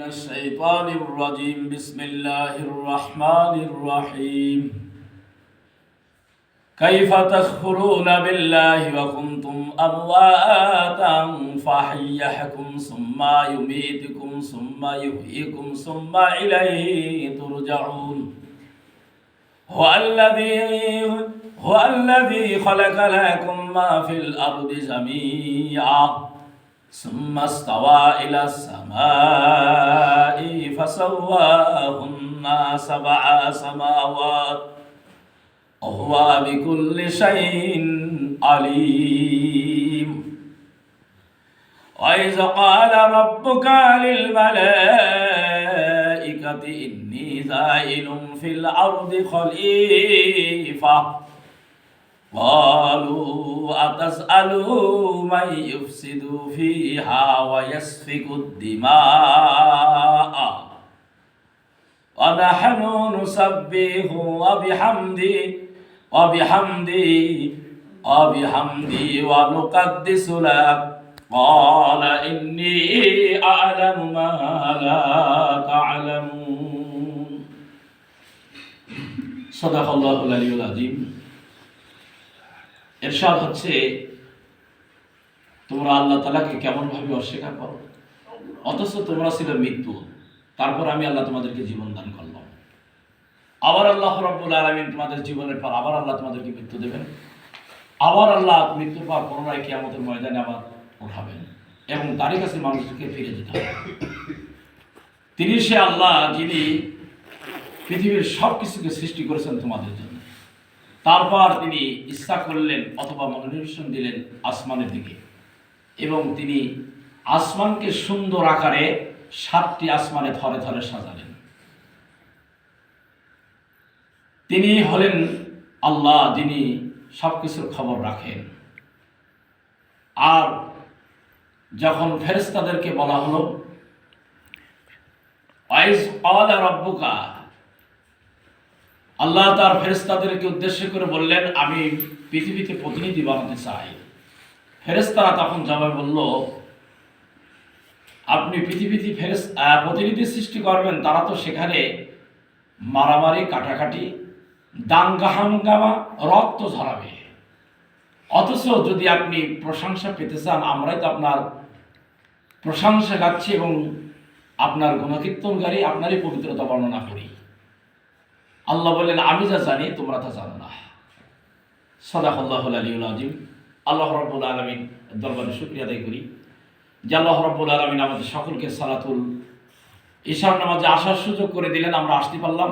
من الشيطان الرجيم بسم الله الرحمن الرحيم كيف تكفرون بالله وكنتم أمواتا فأحيحكم ثم يميتكم ثم يحييكم ثم إليه ترجعون هو الذي هو الذي خلق لكم ما في الأرض جميعا ثم استوى إلى السماء فسواهن سبع سماوات وهو بكل شيء عليم وإذ قال ربك للملائكة إني زائل في الأرض خليفة قالوا أتسألوا من يفسد فيها ويسفك الدماء؟ ونحن نسبح وبحمدي وبحمدي وبحمدي ونقدس لك. قال إني أعلم ما لا تعلمون. صدق الله العلي العظيم. এরশাদ হচ্ছে তোমরা আল্লাহ তালাকে কেমন ভাবে অস্বীকার করো? অথচ তোমরা ছিল মৃত্যু। তারপর আমি আল্লাহ তোমাদেরকে জীবন দান করলাম। আবার আল্লাহ রব্বুল আলমিন তোমাদের জীবনের পর আবার আল্লাহ তোমাদেরকে মৃত্যু দেবেন। আবার আল্লাহ মৃত্যুর পর পুনরায় কিয়ামতের ময়দানে আবার উঠাবেন এবং তারই কাছে মানুষকে ফিরে যেতে হবে। তিনি সে আল্লাহ যিনি পৃথিবীর সব কিছুকে সৃষ্টি করেছেন তোমাদের জন্য। তারপর তিনি ইচ্ছা করলেন অথবা মনোনিবেশন দিলেন আসমানের দিকে। এবং তিনি আসমানকে সুন্দর আকারে সাতটি আসমানে ধরে ধরে সাজালেন। তিনি হলেন আল্লাহ, যিনি সব কিছুর খবর রাখেন। আর যখন ফেরেস্তাদেরকে বলা হলো, ওয়াইজ ক্বালা রাব্বুকা আল্লাহ তার ফেরেস্তাদেরকে উদ্দেশ্য করে বললেন, আমি পৃথিবীতে প্রতিনিধি বানাতে চাই। ফেরেস্তারা তখন জবাবে বলল, আপনি পৃথিবীতে ফেরেস প্রতিনিধি সৃষ্টি করবেন, তারা তো সেখানে মারামারি, কাটাকাটি, দাঙ্গা, হাঙ্গামা, রক্ত ঝরাবে। অথচ যদি আপনি প্রশংসা পেতে চান, আমরাই তো আপনার প্রশংসা গাচ্ছি এবং আপনার গুণকীর্তনকারী আপনারই পবিত্রতা বর্ণনা করি। আল্লাহ বললেন, আমি যা জানি, তোমরা তা জানো না। সদাকল্লাহ আলিউল আজিম আল্লাহ রব্বুল আলমিন দরবারে শুক্রিয়া আদায় করি যে আল্লাহ রব্বুল আলমিন আমাদের সকলকে সালাতুল ঈশার নামাজে আসার সুযোগ করে দিলেন, আমরা আসতে পারলাম।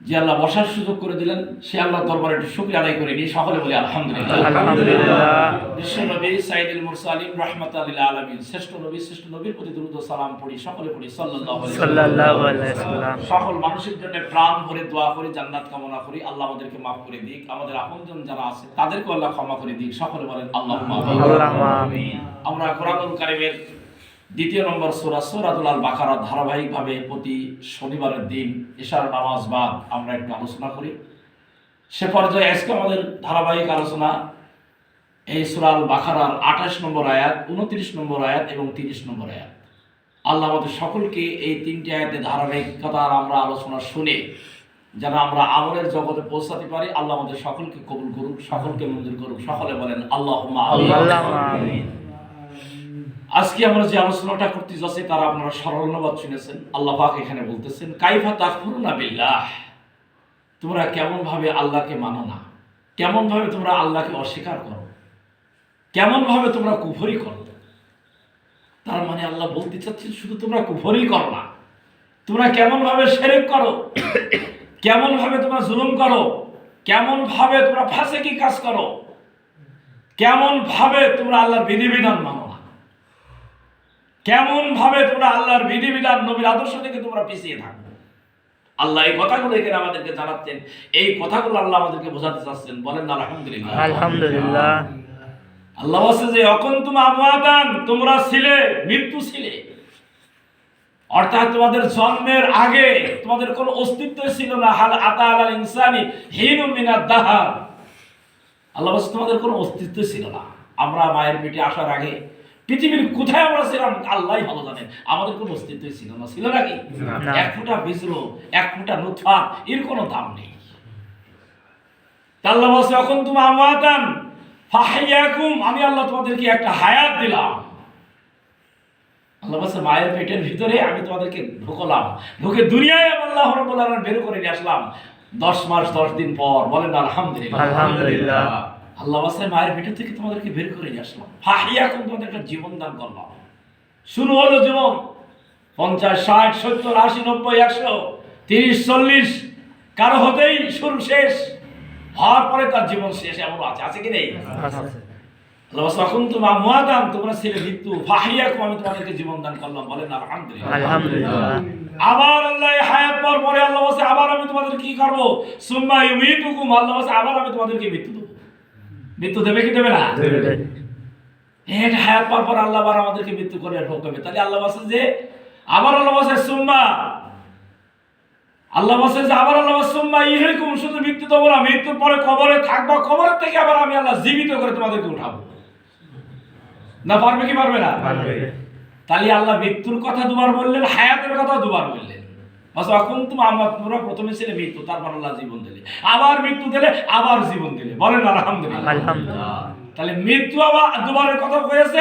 যে আল্লাহ বসার সুযোগ করে দিলেন সে আল্লাহ দরবারে একটু শুক্রিয়া আদায় করে নিয়ে সকলে বলি আলহামদুলিল্লাহ। আলহামদুলিল্লাহ। বিশ্ব নবী সাইদুল মুরসালিম রহমতুল্লাহ আলমিন শ্রেষ্ঠ নবী শ্রেষ্ঠ নবীর প্রতি দ্রুত সালাম পড়ি সকলে পড়ি সাল্লাল্লাহু আলাইহি সাল্লাম। সকল মানুষের জন্য প্রাণ ভরে দোয়া করি জান্নাত কামনা করি আল্লাহ আমাদেরকে মাফ করে দিক আমাদের আপনজন যারা আছে তাদেরকে আল্লাহ ক্ষমা করে দিক সকলে বলেন আল্লাহ আল্লাহুম্মা আমিন। আমরা কোরআনুল কারিমের দ্বিতীয় নম্বর সূরা সূরাতুল আল বাকারা ধারাবাহিকভাবে প্রতি শনিবারের দিন ঈশার নামাজ বাদ আমরা একটু আলোচনা করি। সে পর্যায়ে আজকে আমাদের ধারাবাহিক আলোচনা এই সুরাল বাখারার আঠাশ নম্বর আয়াত, উনত্রিশ নম্বর আয়াত এবং তিরিশ নম্বর আয়াত। আল্লাহ আমাদের সকলকে এই তিনটি আয়াতে ধারাবাহিকতার আমরা আলোচনা শুনে যেন আমরা আমলের জগতে পৌঁছাতে পারি, আল্লাহ আমাদের সকলকে কবুল করুক, সকলকে মঞ্জুর করুক। সকলে বলেন আল্লাহ আমিন। আজকে আমরা যে আলোচনাটা করতে যাচ্ছি, তারা আপনারা স্মরণবাদ শুনেছেন। আল্লাহ পাক এখানে বলতেছেন, কাইফা তাকফুরুনা বিল্লাহ। তোমরা কেমন ভাবে আল্লাহকে মানো না? কেমন ভাবে তোমরা আল্লাহকে অস্বীকার করো? কেমন ভাবে তোমরা কুফরি করো? তার মানে আল্লাহ বলতে চাচ্ছেন, শুধু তোমরা কুফরি করো না। তোমরা কেমন ভাবে সেরেক করো? কেমন ভাবে তোমরা জুলুম করো? কেমন ভাবে তোমরা ফাঁসেকি কাজ করো? কেমন ভাবে তোমরা আল্লাহর বিধিবিধান মানো? না কেমন ভাবে তোমরা আল্লাহর বিধিবিধান নবীর আদর্শ থেকে তোমরা পিছিয়ে থাকো? আল্লাহ এই কথাগুলো এখানে আমাদেরকে জানাচ্ছেন। এই কথাগুলো আল্লাহ আমাদেরকে বোঝাতে চাচ্ছেন। বলেন আলহামদুলিল্লাহ। আলহামদুলিল্লাহ। আল্লাহ বলছে যে অকুন্তুম আমাদান তোমরা ছিলে মৃত্যু ছিলে। অর্থাৎ তোমাদের জন্মের আগে তোমাদের কোনো অস্তিত্ব ছিল না। হাল আতা আলাল ইনসানি হিনু মিনাদ আল্লাহ বলছে তোমাদের কোনো অস্তিত্ব ছিল না। আমরা মায়ের পেটে আসার আগে পৃথিবীর কোথায় আমরা ছিলাম আল্লাহ ভালো জানেন আমাদের কোনো অস্তিত্বই ছিল না। ছিল নাকি এক ফোঁটা বীজর এক ফোঁটা নুৎফা এর কোনো দাম নেই। আল্লাহ বলছে এখন তুমি আমাতান ফাহিয়াকুম আমি আল্লাহ তোমাদেরকে একটা হায়াত দিলাম। আল্লাহ বলছে মায়ের পেটের ভিতরে আমি তোমাদেরকে ঢুকলাম। ঢুকে দুনিয়ায় আমি আল্লাহ রাব্বুল আলামিন বের করে নিয়ে আসলাম। দশ মাস দশ দিন পর বলেন আলহামদুলিল্লাহ। আলহামদুলিল্লাহ। আল্লাহ বলছে মায়ের পেটের থেকে তোমাদেরকে বের করে নিয়ে আসলাম। ফাহিয়াকুম তোমাদের একটা জীবন দান করলাম। শুরু হলো জীবন। পঞ্চাশ ষাট সত্তর আশি নব্বই একশো তিরিশ চল্লিশ কারও হতেই শুরু শেষ। হওয়ার পরে তার জীবন শেষ এমন আছে। আছে কি নেই? তোমার মুয়াদাম তোমরা ছেলে মৃত্যু ফাহিয়াকুম আমি তোমাদেরকে জীবন দান করলাম। বলেন আলহামদুলিল্লাহ। আলহামদুলিল্লাহ। আবার আল্লাহ হায়াত পর পরে আল্লাহ বলছে আবার আমি তোমাদের কি করব? সুম্মা ইউমিতুকুম আল্লাহ বলছে আবার আমি তোমাদেরকে মৃত্যু দেবো। মৃত্যু দেবে কি দেবে না? এটা হায়াত পর পর আল্লাহ আবার আমাদেরকে মৃত্যু করে ঠকাবে তাহলে আল্লাহ বলছে যে আবার আল্লাহ বলছে সুম্মা। আল্লাহ বলছে যে আবার আল্লাহ বলছে, সুম্মা ইহরিকুম শুধু মৃত্যু দেবো না মৃত্যুর পরে কবরে থাকবা কবরের থেকে আবার আমি আল্লাহ জীবিত করে তোমাদেরকে উঠাবো। না পারবে কি পারবে না। তাহলে আল্লাহ মৃত্যুর কথা দুবার বললেন হায়াতের কথা দুবার বললেন। বাস তুমি আমার তোমরা প্রথমে ছিল মৃত্যু তারপর আল্লাহ জীবন দিলে। আবার মৃত্যু দিলে আবার জীবন দিলে। বলেন আলহামদুলিল্লাহ। তাহলে মৃত্যু আবার দুবারের কথা বলেছে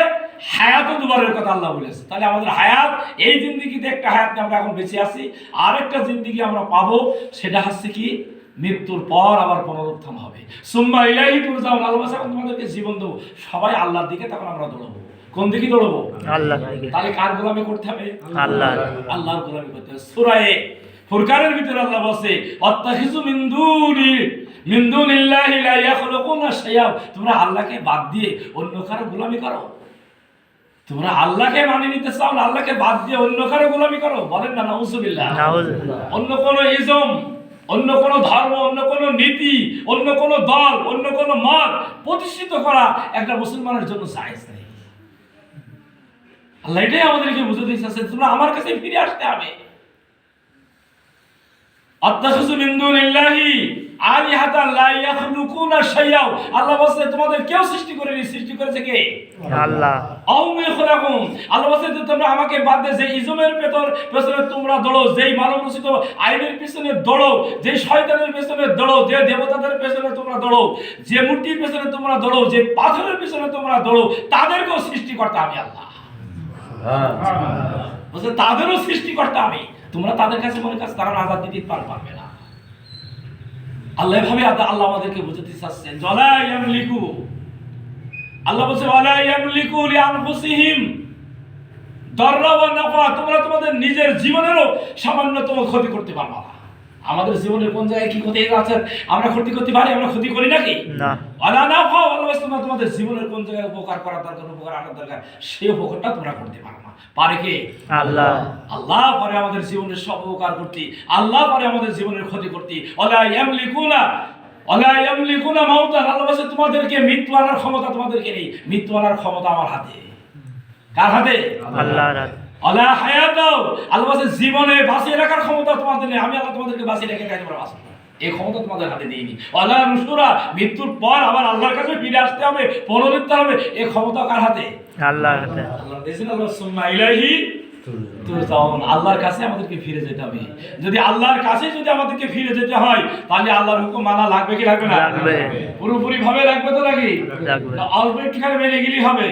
হায়াতও দুবারের কথা আল্লাহ বলেছে। তাহলে আমাদের হায়াত এই জিন্দিগিতে একটা হায়াত আমরা এখন বেঁচে আছি। আর একটা জিন্দিগি আমরা পাবো সেটা হচ্ছে কি মৃত্যুর পর আবার পুনরুত্থান হবে। সুম্মা ইলাহি তুরজাউন আল্লাহ এখন তোমাদেরকে জীবন দেবো। সবাই আল্লাহর দিকে তখন আমরা দৌড়বো। কোন দিকে দৌড়বো? আল্লাহ তাহলে কার গোলামি করতে হবে? আল্লাহ আল্লাহর গোলামি করতে হবে। সূরায়ে ফুরকানের ভিতরে আল্লাহ বলছে অত্তাখিজু মিন দুনি মিন দুনিল্লাহি লা ইয়াখলুকুনা শাইআ তোমরা আল্লাহকে বাদ দিয়ে অন্য কারও গোলামি করো? তোমরা আল্লাহকে মানিয়ে নিতে চাও না আল্লাহকে বাদ দিয়ে অন্য কারও গোলামি করো? বলেন না নাউজুবিল্লাহ। অন্য কোন ইজম অন্য কোন ধর্ম অন্য কোন নীতি অন্য কোন দল অন্য কোন মত প্রতিষ্ঠিত করা একটা মুসলমানের জন্য নেই আল্লাহ এটাই আমাদেরকে বুঝতে তোমরা আমার কাছে ফিরে আসতে হবে। আত্তাখাযু দুনিল্লাহি আলিহাতান লা ইয়াখলুকুনা শাইআও আল্লাহ বলছে তোমাদের কেউ সৃষ্টি করেনি সৃষ্টি করেছে কে? আল্লাহ। আল্লাহ বলছে তোমরা আমাকে বাদ দিয়ে যে ইজমের পেতর পেছনে তোমরা দৌড়ো যেই মানব রচিত আইনের পিছনে দৌড়ো যে শয়তানের পেছনে দৌড়ো যে দেবতাদের পেছনে তোমরা দৌড়ো যে মূর্তির পেছনে তোমরা দৌড়ো যে পাথরের পেছনে তোমরা দৌড়ো তাদেরকেও সৃষ্টি করতে আমি আল্লাহ। বলছে, তাদেরও সৃষ্টিকর্তা আমি। তোমরা তাদের কাছে মনে কাছে তারা আজাদ দিতে পার- পারবে না। আল্লাহ এভাবে আল্লাহ আমাদেরকে বুঝাতে চাচ্ছেন লিখু আল্লাহ বলছে ওয়ালা ইয়ামলিকু লিআনফুসিহিম। দররা ওয়া নাফা, তোমরা তোমাদের নিজের জীবনেরও সামান্যতম ক্ষতি করতে পারবা না। আমাদের জীবনের কোন জায়গায় কি ক্ষতি আছে? আমরা ক্ষতি করতে পারি আমরা ক্ষতি করি নাকি? না। আল্লাহ তোমরা তোমাদের জীবনের কোন জায়গায় উপকার করার দরকার উপকার আনার দরকার সেই উপকারটা তোমরা করতে পারো না। পারে কে? আল্লাহ। আল্লাহ পারে আমাদের জীবনের সব উপকার করতে আল্লাহ পারে আমাদের জীবনের ক্ষতি করতে। অলা ইয়ামলিকুনা মাউতান আল্লাহ বলছে তোমাদেরকে মৃত্যু আনার ক্ষমতা তোমাদেরকে নেই মৃত্যু আনার ক্ষমতা আমার হাতে। কার হাতে? আল্লাহর হাতে। অলা হায়াতাও আল্লাহ বলছে জীবনে বাঁচিয়ে রাখার ক্ষমতা তোমাদের নেই। আমি আল্লাহ তোমাদেরকে বাঁচিয়ে রেখে কাজ তোমরা বাঁচো এই ক্ষমতা তোমাদের হাতে দিইনি। আল্লাহ নুসুরা মৃত্যুর পর আবার আল্লাহর কাছে ফিরে আসতে হবে পুনরুত্থান হবে। এই ক্ষমতা কার হাতে? আল্লাহর হাতে। আল্লাহ দিয়েছেন আল্লাহ সুম্মা তুরজাউন আল্লাহর কাছে আমাদেরকে ফিরে যেতে হবে। যদি আল্লাহর কাছে যদি আমাদেরকে ফিরে যেতে হয় তাহলে আল্লাহর হুকুম মানা লাগবে কি লাগবে না? পুরোপুরি ভাবে লাগবে তো নাকি? অল্প একটুখানি মেনে গেলেই হবে।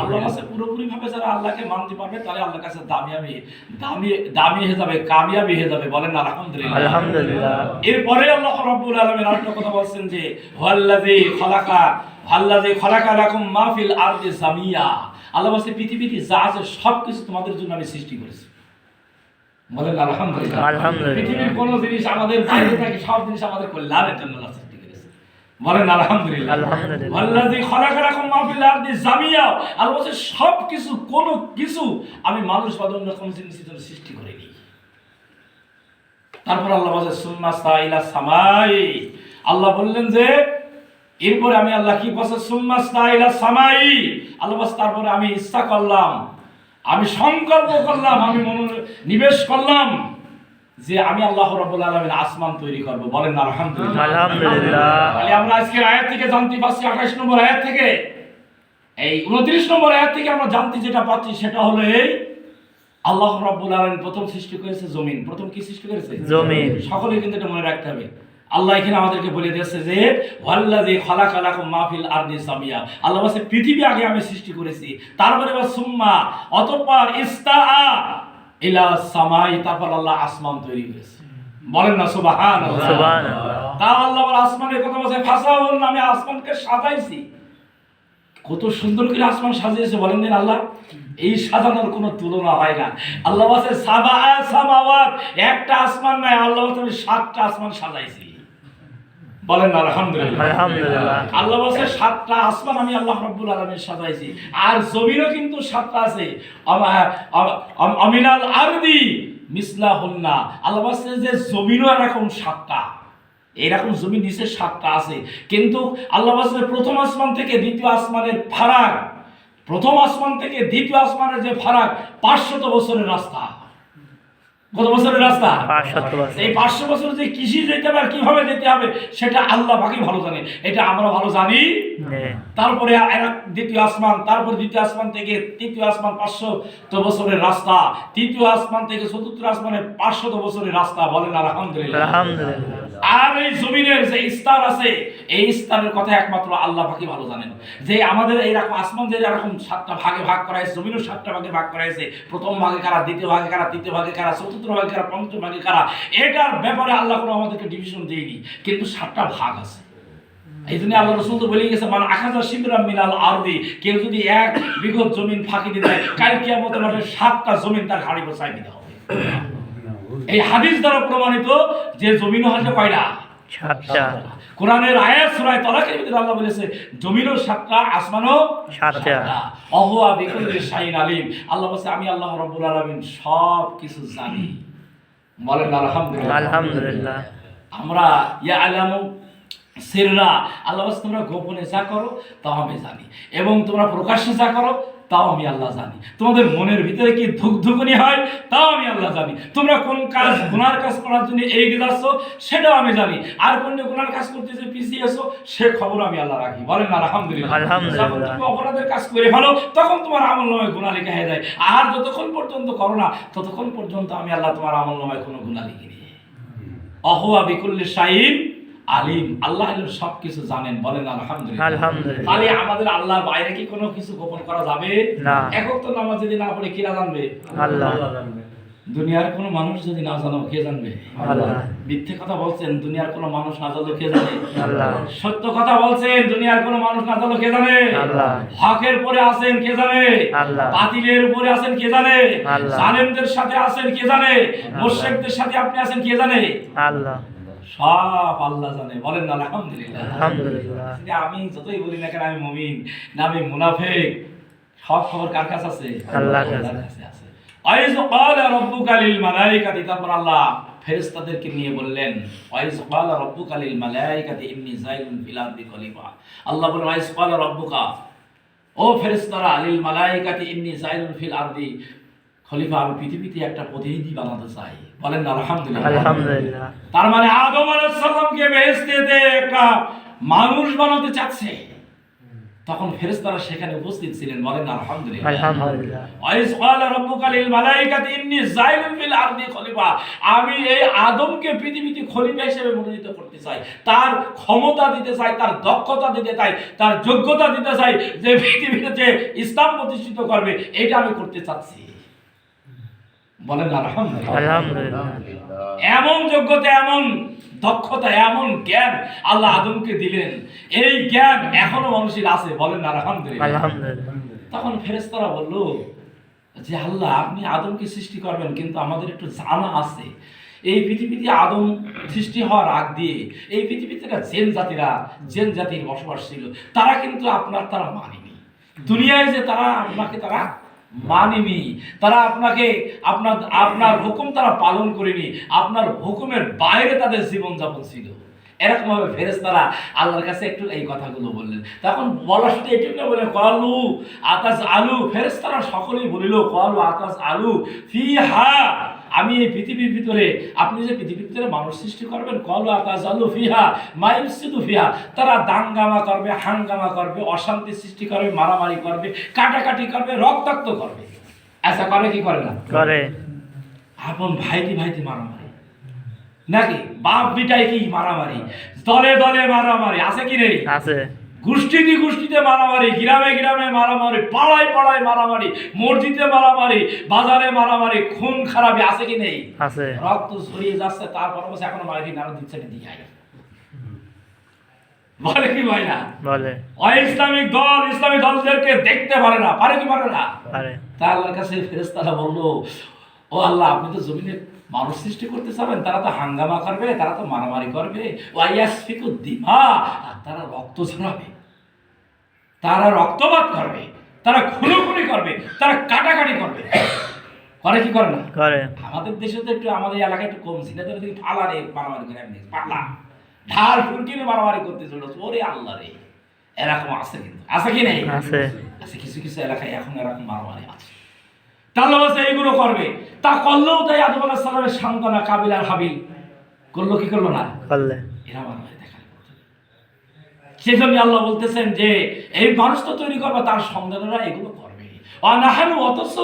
আল্লাহর কাছে পুরোপুরি ভাবে যারা আল্লাহকে মানতে পারবে তাহলে আল্লাহর কাছে দামিয়াবি দামি দামি হয়ে যাবে কামিয়াবি হয়ে যাবে। বলেন না আলহামদুলিল্লাহ। আলহামদুলিল্লাহ। এরপরে আল্লাহ রাব্বুল আলামিন আরেকটা কথা বলছেন যে খালাকা আল্লাযী খালাকা লাকুম মা ফিল আরদি জামিয়া আল্লাহ বলছে পৃথিবীতে যা আছে সব কিছু তোমাদের জন্য আমি সৃষ্টি করেছি। বলেন আলহামদুলিল্লাহ। পৃথিবীর কোন জিনিস আমাদের বাইরে থাকে সব জিনিস আমাদের কল্যাণের জন্য আল্লাহ সৃষ্টি করেছে। বলেন আলহামদুলিল্লাহ। আলহামদুলিল্লাহ। আল্লাযী খালাকা লাকুম মা আরদি জামিয়া। আল্লাহ বলছে সব কিছু কোন কিছু আমি মানুষ বা অন্য কোনো জিনিসের জন্য সৃষ্টি করিনি। তারপর আল্লাহ বলছে সুম্মা সাইলা সামাই। আল্লাহ বললেন যে এরপরে আমি আল্লাহ কি বলছে? সুম্মা সাইলা সামাই। আল্লাহ বলছে তারপরে আমি ইচ্ছা করলাম আমি সংকল্প করলাম আমি মন নিবেশ করলাম যে আমি আল্লাহ রাব্বুল আলামিন আসমান তৈরি করব। বলেন না আলহামদুলিল্লাহ। আলহামদুলিল্লাহ। তাহলে আমরা আজকের আয়াত থেকে জানতে পারছি 28 নম্বর আয়াত থেকে। এই উনত্রিশ নম্বর আয়াত থেকে আমরা জানতে যেটা পাচ্ছি সেটা হলো এই আল্লাহ রাব্বুল আলামিন প্রথম সৃষ্টি করেছে জমিন। প্রথম কি সৃষ্টি করেছে? জমিন। সকলে কিন্তু এটা মনে রাখতে হবে। আল্লাহ এখানে আমাদেরকে বলে দিয়েছে যে ওয়াল্লাযী খালাকালাকুম মা ফিল আরদি সামিয়া। আল্লাহ বলছে পৃথিবী আগে আমি সৃষ্টি করেছি। তারপরে বা সুম্মা। অতঃপর ইস্তাআ ইলা সামাই তারপর আল্লাহ আসমান তৈরি করেছে। বলেন না সুবহানাল্লাহ। তা আল্লাহ আসমানের কথা বলছে ফাসাউন আমি আসমানকে সাজাইছি। কত সুন্দর করে আসমান সাজিয়েছে বলেন দিন আল্লাহ। এই সাজানোর কোনো তুলনা হয় না। আল্লাহ বলছে সাবা সামাওয়াত। একটা আসমান নাই আল্লাহ আমি সাতটা আসমান সাজাইছি। বলেন না আলহামদুলিল্লাহ। আলহামদুলিল্লাহ। আল্লাহ বলছে সাতটা আসমান আমি আল্লাহ রব্বুল আলমীর সাজাইছি। আর জমিনও কিন্তু সাতটা আছে। আমিনাল আরদি আল্লাহ বলছে যে জমিনও এরকম সাতটা। এরকম জমি নিচে সাতটা আছে। কিন্তু আল্লাহ বলছে প্রথম আসমান থেকে দ্বিতীয় আসমানের ফারাক প্রথম আসমান থেকে দ্বিতীয় আসমানের যে ফারাক পাঁচশত বছরের রাস্তা। কত বছরের রাস্তা? এই পাঁচশো বছর যে কৃষি যেতে হবে আর কীভাবে যেতে হবে সেটা আল্লাহ বাকি ভালো জানে। এটা আমরা ভালো জানি। তারপরে দ্বিতীয় আসমান তারপর দ্বিতীয় আসমান থেকে তৃতীয় আসমান পাঁচশো তো বছরের রাস্তা তৃতীয় আসমান থেকে চতুর্থ আসমানের পাঁচশত বছরের রাস্তা বলেন আলহামদুলিল্লাহ। আলহামদুলিল্লাহ। আর এই জমিনের যে স্তর আছে, এই স্তরের কথা একমাত্র আল্লাহ পাকি ভালো জানেন। যে আমাদের এইরকম আসমান যে এরকম সাতটা ভাগে ভাগ করা হয়েছে, জমিনও সাতটা ভাগে ভাগ করা হয়েছে, প্রথম ভাগে কারা, দ্বিতীয় ভাগে কারা, তৃতীয় ভাগে কারা, চতুর্থ ভাগে কারা, পঞ্চম ভাগে কারা, এটার ব্যাপারে আল্লাহ কোনো আমাদেরকে ডিভিশন দেয়নি, কিন্তু সাতটা ভাগ আছে। এই জন্য আল্লাহ রসুল তো বলে গেছে মানে আকাশ শিবরাম মিনাল আরদি কেউ যদি এক বিঘত জমিন ফাঁকি দিয়ে দেয়, কাল কিয়ামতের সাতটা জমিন তার হাড়ি বসাই দিতে হবে। এই হাদিস দ্বারা প্রমাণিত যে জমিন হচ্ছে কয়টা সাতটা কোরআনের আয়াত সূরায় তালাকের ভিতরে আল্লাহ বলেছে জমিনও সাতটা আসমানও সাতটা। অহুয়া বিকুল্লি শাইন আলিম। আল্লাহ বলছে আমি আল্লাহ রাব্বুল আলামিন সব কিছু জানি। বলেন আলহামদুলিল্লাহ। আলহামদুলিল্লাহ। আমরা ইয়া আলামু সিররা। আল্লাহ তোমরা গোপনে যা করো তাও আমি জানি। এবং তোমরা প্রকাশ্যে যা করো তাও আমি আল্লাহ জানি। তোমাদের মনের ভিতরে কি ধুকধুকনি হয় তাও আমি আল্লাহ জানি। তোমরা কোন কাজ গুনার কাজ করার জন্য এগিয়ে যাচ্ছ সেটাও আমি জানি। আর কোন গুনার কাজ করতে যে পিছিয়ে এসো সে খবর আমি আল্লাহ রাখি। বলেন না আলহামদুলিল্লাহ। তুমি অপরাধের কাজ করে ফেলো তখন তোমার আমল নামায় গুণা লেখা হয়ে যায়। আর যতক্ষণ পর্যন্ত করো না ততক্ষণ পর্যন্ত আমি আল্লাহ তোমার আমল নামায় কোনো গুণা লিখিনি। অহুয়া বিকুল্লি শাহিন আলিম আল্লাহ সব কিছু জানেন বলেন আলহামদুলিল্লাহ। আলহামদুলিল্লাহ। তাহলে আমাদের আল্লাহর বাইরে কি কোনো কিছু গোপন করা যাবে? না। একক তো নামাজ যদি না পড়ে কিরা জানবে? আল্লাহ। দুনিয়ার কোনো মানুষ যদি না জানো কে জানবে? আল্লাহ। মিথ্যে কথা বলছেন দুনিয়ার কোনো মানুষ না জানলো কে জানে? আল্লাহ। সত্য কথা বলছেন দুনিয়ার কোনো মানুষ না জানলো কে জানে? আল্লাহ। হকের পরে আছেন কে জানে? আল্লাহ। বাতিলের উপরে আছেন কে জানে? আল্লাহ। জালেমদের সাথে আছেন কে জানে? মোশেকদের সাথে আপনি আছেন কে জানে? আল্লাহ। সব আল্লাহ জানে। বলেন না আলহামদুলিল্লাহ। আমি যতই বলি না কেন আমি মুমিন না আমি মুনাফিক। সব খবর কার কাছে আছে? আল্লাহর কাছে। আছে। আইজ ক্বালা রাব্বুকা লিল মালাইকাতি তারপর আল্লাহ ফেরেশতাদেরকে নিয়ে বললেন আইজ ক্বালা রাব্বুকা লিল মালাইকাতি ইন্নী জাইলুন ফিল আরদি খলিফা। আল্লাহ বলেন আইজ ক্বালা রাব্বুকা ও ফেরেশতারা লিল মালাইকাতি ইন্নী জাইলুন ফিল আরদি। খলিফা আমি পৃথিবীতে একটা প্রতিনিধি বানাতে চাই। বলেন আলহামদুলিল্লাহ। তার মানে আদম আলাইসাল্লামকে একটা মানুষ বানাতে চাচ্ছে। তখন ফেরেশতারা সেখানে উপস্থিত ছিলেন বলেন আলহামদুলিল্লাহ। আলহামদুলিল্লাহ। ক্বালা রাব্বুকা লিল মালাইকাতি ইন্নী জাইলুন ফিল আরদি খলিফা। আমি এই আদমকে পৃথিবীতে খলিফা হিসেবে মনোনীত করতে চাই। তার ক্ষমতা দিতে চাই তার দক্ষতা দিতে চাই তার যোগ্যতা দিতে চাই যে পৃথিবীতে যে ইসলাম প্রতিষ্ঠিত করবে এটা আমি করতে চাচ্ছি। বলেন আলহামদুলিল্লাহ। এমন যোগ্যতা এমন দক্ষতা এমন জ্ঞান আল্লাহ আদমকে দিলেন। এই জ্ঞান এখনও মানুষের আছে বলেন আলহামদুলিল্লাহ। আলহামদুলিল্লাহ। তখন ফেরেশতারা বলল যে আল্লাহ আপনি আদমকে সৃষ্টি করবেন কিন্তু আমাদের একটু জানা আছে। এই পৃথিবীতে আদম সৃষ্টি হওয়ার আগ দিয়ে এই পৃথিবীতে জেন জাতিরা জেন জাতির বসবাস ছিল। তারা কিন্তু আপনার তারা মানেনি। দুনিয়ায় যে তারা আপনাকে তারা মানেনি। তারা আপনাকে আপনার আপনার হুকুম তারা পালন করেনি। আপনার হুকুমের বাইরে তাদের জীবনযাপন ছিল। এরকমভাবে ফেরেস তারা আল্লাহর কাছে একটু এই কথাগুলো বললেন। তখন বলার সাথে এটুকু না বলে কলু আকাশ আলু। ফেরেস তারা সকলেই বলিল কলু আকাশ আলু ফি হা আমি এই পৃথিবীর ভিতরে আপনি যে পৃথিবীর ভিতরে মানুষ সৃষ্টি করবেন কল ফিহা মাইসিদু ফিহা তারা দাঙ্গামা করবে হাঙ্গামা করবে অশান্তি সৃষ্টি করবে মারামারি করবে কাটাকাটি করবে রক্তাক্ত করবে। আচ্ছা করে কি করে না? করে। আপন ভাইটি ভাইটি মারামারি। নাকি? বাপ বিটাই কি মারামারি? দলে দলে মারামারি। আছে কি নেই? আছে। গোষ্ঠীতে গোষ্ঠীতে মারামারি গ্রামে গ্রামে মারামারি পাড়ায় পাড়ায় মারামারি মসজিদে মারামারি বাজারে মারামারি খুন খারাপি আছে কি নেই? আছে। রক্ত ছড়িয়ে যাচ্ছে তারপর বসে এখনও মারি নারদ দিচ্ছে দিয়ে বলে কি ভাই না বলে। ইসলামিক দল ইসলামিক দলদেরকে দেখতে পারে না পারে কি পারে না? পারে। তা আল্লাহর কাছে ফেরেস্তারা বলল ও আল্লাহ আপনি তো জমিনে মানুষ সৃষ্টি করতে চাবেন তারা তো হাঙ্গামা করবে তারা তো মারামারি করবে। ওয়াইয়াসফিকু দিমা আর তারা রক্ত ঝরাবে। তারা রক্তপাত করবে তারা খুনোখুনি করবে তারা কাটাকাটি করবে। করে কি করে না? করে। আমাদের দেশে তো একটু আমাদের এলাকায় একটু কম। সিনেদের দিকে ফালা রে মারামারি করে এমনি। পালা ঢাল ফুলকিনে মারামারি করতে চলেছে। ওরে আল্লাহ রে। এরকম আছে কিন্তু। আছে কি নেই? আছে। আছে কিছু কিছু এলাকায় এখন এরকম মারামারি আছে। তাহলে বলছে এইগুলো করবে। তা করলেও তাই আদম আলাহ সালামের সান্তানা কাবিল আর হাবিল। করল কি করল না? করলে। এরা মারামারি সেই জন্য আল্লাহ বলতেছেন যে এই মানুষ তো তৈরি করবে তার সন্তানেরা এগুলো করবে। অনাহানু অথচ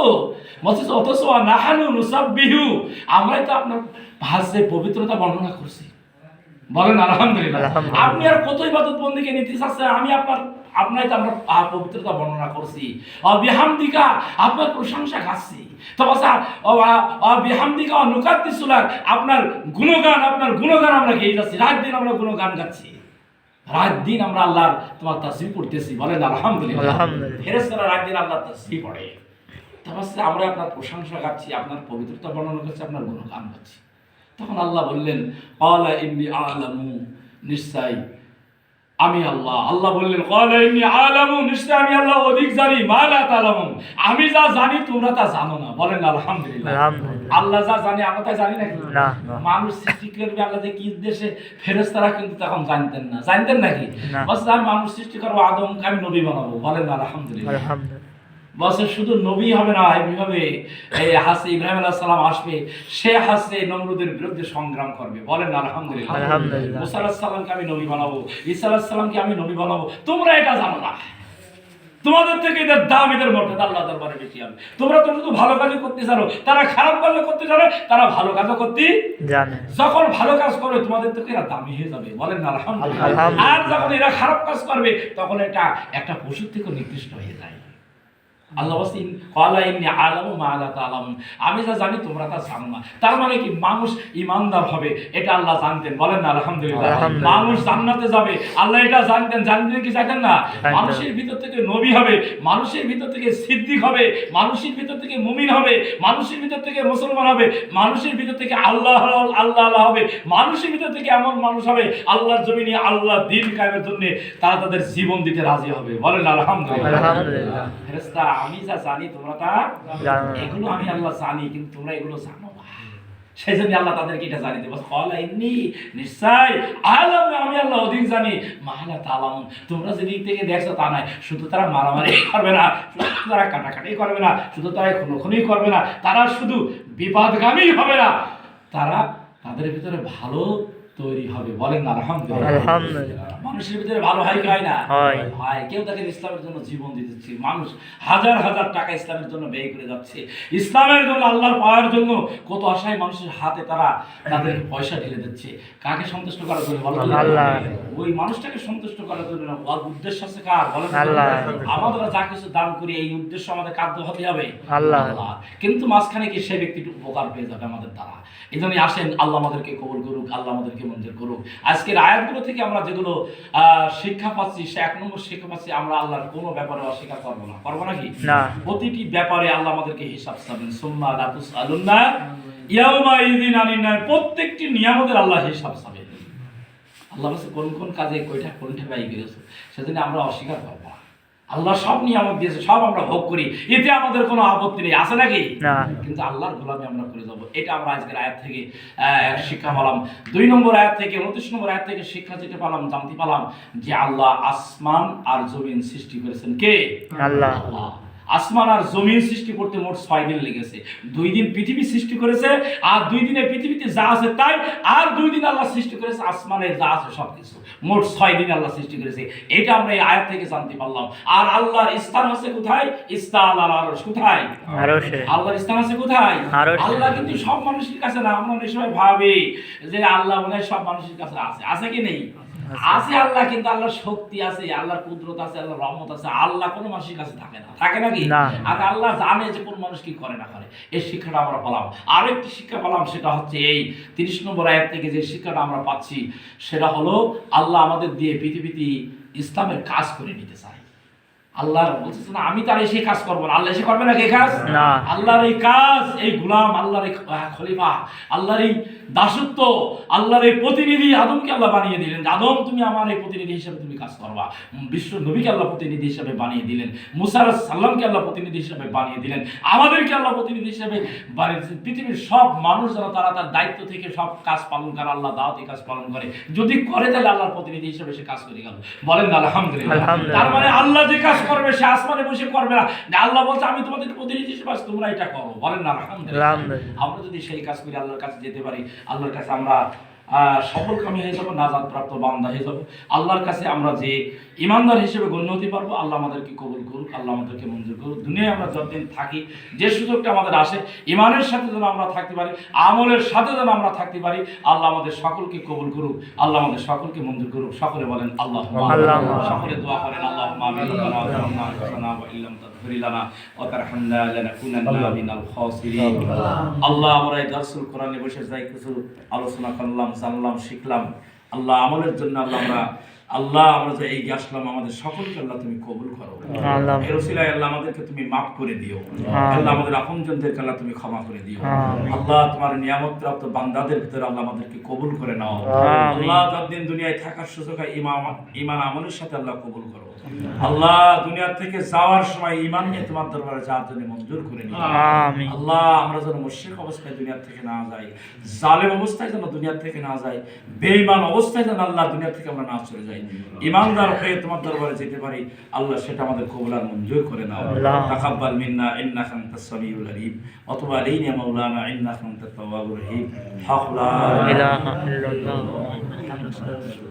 বলছে অথচ অনাহানু নুসাব্বিহু আমরাই তো আপনার ভাষে পবিত্রতা বর্ণনা করছি। বলেন আলহামদুলিল্লাহ। আপনি আর কত ইবাদত বন্দীকে নিতে চাচ্ছেন আমি আপনার তো আমরা পবিত্রতা বর্ণনা করছি। অবিহামদিকা আপনার প্রশংসা তবে স্যার অবিহামদিকা অনুকাত্তি সুলার আপনার গুণগান আপনার গুণগান আমরা গেয়ে যাচ্ছি রাত দিন আমরা গুণগান গাচ্ছি। রাত দিন আমরা আল্লাহর তোমার তাসবি পড়তেছি বলেন আলহামদুলিল্লাহ। ফেরেস্তারা রাত দিন আল্লাহর তাসবি পড়ে। তারপর আমরা আপনার প্রশংসা গাচ্ছি আপনার পবিত্রতা বর্ণনা করছি আপনার গুণগান করছি তখন আল্লাহ বললেন আলা ইন্নি আলামু নিশ্চয় আমি আল্লাহ। আল্লাহ বললেন কল এমনি আলামু নিশ্চয় আমি আল্লাহ অধিক জানি। মালা তালামুন। আমি যা জানি তোমরা তা জানো না। বলেন আলহামদুলিল্লাহ। আল্লাহ যা জানি আমরা তাই জানি নাকি। মানুষ সৃষ্টি করবে আল্লাহ যে কি উদ্দেশ্যে ফেরেশতারা কিন্তু তখন জানতেন না। জানতেন নাকি। বস আমি মানুষ সৃষ্টি করব আদম আমি নবী বানাবো। বলেন আলহামদুলিল্লাহ। বসে শুধু নবী হবে না এমনি হবে এই হাসে ইব্রাহিম আলাহ সালাম আসবে সে হাসে নমরুদের বিরুদ্ধে সংগ্রাম করবে। বলেন আলহামদুলিল্লাহ। মুসা আলাহ সালামকে আমি নবী বানাবো ঈসা আলাহ সালামকে আমি নবী বানাবো তোমরা এটা জানো না। তোমাদের থেকে এদের দাম এদের মর্যাদা আল্লাহ দরবারে বেশি হবে। তোমরা তো শুধু ভালো কাজই করতে জানো তারা খারাপ কাজও করতে জানে তারা ভালো কাজও করতে জানে। যখন ভালো কাজ করবে তোমাদের থেকে এরা দামি হয়ে যাবে। বলেন আলহামদুলিল্লাহ। আর যখন এরা খারাপ কাজ করবে তখন এটা একটা পশুর থেকে নির্দিষ্ট হয়ে যায়। আল্লাহ বলছেন কলা ইন্নি আলামু মা লা তালামুন আমি যা জানি তোমরা তা জানো না। তার মানে কি? মানুষ ইমানদার হবে এটা আল্লাহ জানতেন। বলেন না আলহামদুলিল্লাহ। মানুষ জান্নাতে যাবে। আল্লাহ এটা জানতেন। জানতেন কি জানতেন না? মানুষের ভিতর থেকে নবী হবে মানুষের ভিতর থেকে সিদ্দিক হবে মানুষের ভিতর থেকে মুমিন হবে মানুষের ভিতর থেকে মুসলমান হবে মানুষের ভিতর থেকে আল্লাহ আল্লাহ আল্লাহ হবে মানুষের ভিতর থেকে এমন মানুষ হবে আল্লাহর জমিনে আল্লাহ দিন কায়েমের জন্য তারা তাদের জীবন দিতে রাজি হবে। বলেন আলহামদুলিল্লাহ। আমি যা জানি তোমরা তা এগুলো আমি আল্লাহ জানি কিন্তু তোমরা এগুলো জানো না। সেই জন্য আল্লাহ তাদেরকে এটা কলা এমনি নিশ্চয় আলাম আমি আল্লাহ অধিক জানি। তালাম তোমরা যে দিক থেকে দেখছ তা নয়। শুধু তারা মারামারি করবে না শুধু তারা কাটাকাটি করবে না শুধু তারা খুনোখুনি করবে না তারা শুধু বিপদগামী হবে না। তারা তাদের ভিতরে ভালো তৈরি হবে। বলেন না আলহামদুলিল্লাহ। মানুষের ভিতরে ভালো হয় কি হয় না? হয়। কেউ দেখেন ইসলামের জন্য জীবন দিতেছে। মানুষ হাজার হাজার টাকা ইসলামের জন্য ব্যয় করে যাচ্ছে। ইসলামের জন্য আল্লাহর পাওয়ার জন্য কত আশায় মানুষের হাতে তারা তাদের পয়সা ঢেলে দিচ্ছে। কাকে সন্তুষ্ট করার জন্য বলো তো? আল্লাহ। ওই মানুষটাকে সন্তুষ্ট করার জন্য না উদ্দেশ্য আছে কার? বলেন আমাদের যা কিছু দান করি এই উদ্দেশ্য আমাদের কার্য হতে হবে? আল্লাহ। কিন্তু মাঝখানে কি সে ব্যক্তিটি উপকার পেয়ে যাবে আমাদের দ্বারা। এই জন্য আসেন আল্লাহ আমাদেরকে কবুল করুক আল্লাহ আমাদেরকে মঞ্জুর করুক। আজকের আয়াতগুলো থেকে আমরা যেগুলো শিক্ষা পাচ্ছি সে এক নম্বর শিক্ষা পাচ্ছি আমরা আল্লাহর কোন ব্যাপারে অস্বীকার করব না। করব নাকি? না। প্রতিটি ব্যাপারে আল্লাহ আমাদেরকে হিসাব সাবেন সোম্মা দাতুস আলুন্না ইয়াউমা ইদিন আনিন্না প্রত্যেকটি নিয়ামতের আল্লাহ হিসাব সাবেন আল্লাহ কোন কোন কাজে কয়টা কোনটা ব্যয় করেছে? সেজন্য আমরা অস্বীকার করব। আল্লাহ সব নিয়ামত দিয়েছে সব আমরা ভোগ করি। এতে আমাদের কোনো আপত্তি নেই আছে নাকি? কিন্তু আল্লাহর গোলামি আমরা করে যাব। এটা আমরা আজকের আয়াত থেকে আহ, শিক্ষা পালাম। দুই নম্বর আয়াত থেকে উনত্রিশ নম্বর আয়াত থেকে শিক্ষা যেটা পালাম জানতে পালাম যে আল্লাহ আসমান আর জমিন সৃষ্টি করেছেন কে? আল্লাহ। আসমান আর জমিন সৃষ্টি করতে মোট ছয় দিন লেগেছে। দুই দিন পৃথিবী সৃষ্টি করেছে আর দুই দিনে পৃথিবীতে যা আছে তাই আর দুই দিন আল্লাহ সৃষ্টি করেছে আসমানে যা আছে সব কিছু মোট ছয় দিন আল্লাহ সৃষ্টি করেছে। এটা আমরা এই আয়াত থেকে জানতে পারলাম। আর আল্লাহর স্থান আছে কোথায়? স্থান আর আরশ। কোথায়? আল্লাহর স্থান আছে কোথায়? আল্লাহ কিন্তু সব মানুষের কাছে না আমরা অনেক সময় ভাবি যে আল্লাহ মনে হয় সব মানুষের কাছে আছে। আছে কি নেই? আছে আল্লাহ কিন্তু আল্লাহর শক্তি আছে আল্লাহর কুদরত আছে আল্লাহর রহমত আছে আল্লাহ কোনো মানুষের কাছে থাকে না। থাকে নাকি না। আর আল্লাহ জানে যে কোন মানুষ কি করে না করে। এই শিক্ষাটা আমরা পেলাম। আরও একটি শিক্ষা পেলাম সেটা হচ্ছে এই তিরিশ নম্বর আয়াত থেকে যে শিক্ষাটা আমরা পাচ্ছি সেটা হলো আল্লাহ আমাদের দিয়ে পৃথিবীতে ইসলামের কাজ করে নিতে চায়। আল্লাহ বলতেছে না আমি তার এসে কাজ করব না। আল্লাহ এসে করবে নাকি এই কাজ? আল্লাহর এই কাজ এই গুলাম আল্লাহর এই খলিফা আল্লাহর এই দাসত্ব আল্লাহর এই প্রতিনিধি আদমকে আল্লাহ বানিয়ে দিলেন। আদম তুমি আমার এই প্রতিনিধি হিসেবে তুমি কাজ করবা। বিশ্ব নবীকে আল্লাহ প্রতিনিধি হিসেবে বানিয়ে দিলেন। মুসার সাল্লামকে আল্লাহ প্রতিনিধি হিসেবে বানিয়ে দিলেন। আমাদেরকে আল্লাহ প্রতিনিধি হিসেবে বানিয়ে পৃথিবীর সব মানুষ যারা তারা তার দায়িত্ব থেকে সব কাজ পালন করে আল্লাহ দাওয়াতি কাজ পালন করে। যদি করে তাহলে আল্লাহর প্রতিনিধি হিসেবে সে কাজ করে গেল। বলেন না আলহামদুলিল্লাহ। তার মানে আল্লাহ যে কাজ করবে সে আসমানে বসে করবে না। আল্লাহ বলছে আমি তোমাদের প্রতিনিধি হিসেবে তোমরা এটা করো। বলেন না আলহামদুলিল্লাহ। আমরা যদি সেই কাজ করি আল্লাহর কাছে যেতে পারি আল্লাহর কাছে আমরা আহ, সফল কামি হয়ে যাব নাজাদ প্রাপ্ত বান্দা হয়ে যাব। আল্লাহর কাছে আমরা যে ইমানদার হিসেবে গণ্য হতে পারব আল্লাহ আমাদেরকে কবুল করুক আল্লাহ আমাদেরকে মঞ্জুর করুক। দুনিয়ায় আমরা যতদিন থাকি যে সুযোগটা আমাদের আসে ইমানের সাথে যেন আমরা থাকতে পারি আমলের সাথে যেন আমরা থাকতে পারি আল্লাহ আমাদের সকলকে কবুল করুক আল্লাহ আমাদের সকলকে মঞ্জুর করুক। সকলে বলেন আল্লাহ। সকলে দোয়া করেন আল্লাহ ইল্লাম লানা ওয়া লানাকুনান্না মিনাল খাসিরিন। আল্লাহ আমরা এই দারসুল কোরআনে বসে যাই কিছু আলোচনা করলাম জানলাম শিখলাম। আল্লাহ আমলের জন্য আল্লাহ আমরা আল্লাহ আমরা যে এই আসলাম আমাদের সকলকে আল্লাহ তুমি কবুল করো। আল্লাহ। আল্লাহ আমাদেরকে তুমি মাফ করে দিও। আল্লাহ। আমাদের আপনজনদেরকে আল্লাহ তুমি ক্ষমা করে দিও। আল্লাহ। তোমার নিয়ামত প্রাপ্ত বান্দাদের ভিতরে আল্লাহ আমাদেরকে কবুল করে নাও। আল্লাহ। যতদিন দুনিয়ায় থাকার সুযোগ হয় ইমাম ইমান আমলের সাথে আল্লাহ কবুল করো। আল্লাহ দুনিয়া থেকে যাওয়ার সময় ইমান নিয়ে তোমার দরবারে যাওয়ার জন্য মঞ্জুর করে নিও। আল্লাহ আমরা যেন মুশরিক অবস্থায় দুনিয়া থেকে না যাই জালেম অবস্থায় যেন দুনিয়া থেকে না যাই বেঈমান অবস্থায় যেন আল্লাহ দুনিয়া থেকে আমরা না চলে যাই। ইমানদার হয়ে তোমার দরবারে যেতে পারি আল্লাহ সেটা আমাদের কবলার মঞ্জুর করে নাও। তাকাব্বাল মিন্না ইন্না খান্তা সামিউল আলিম। অথবা আলাইনা ইয়া মাওলানা ইন্না খান্তা তাওয়াবুর রহিম। হাক লা ইলাহা ইল্লাল্লাহ।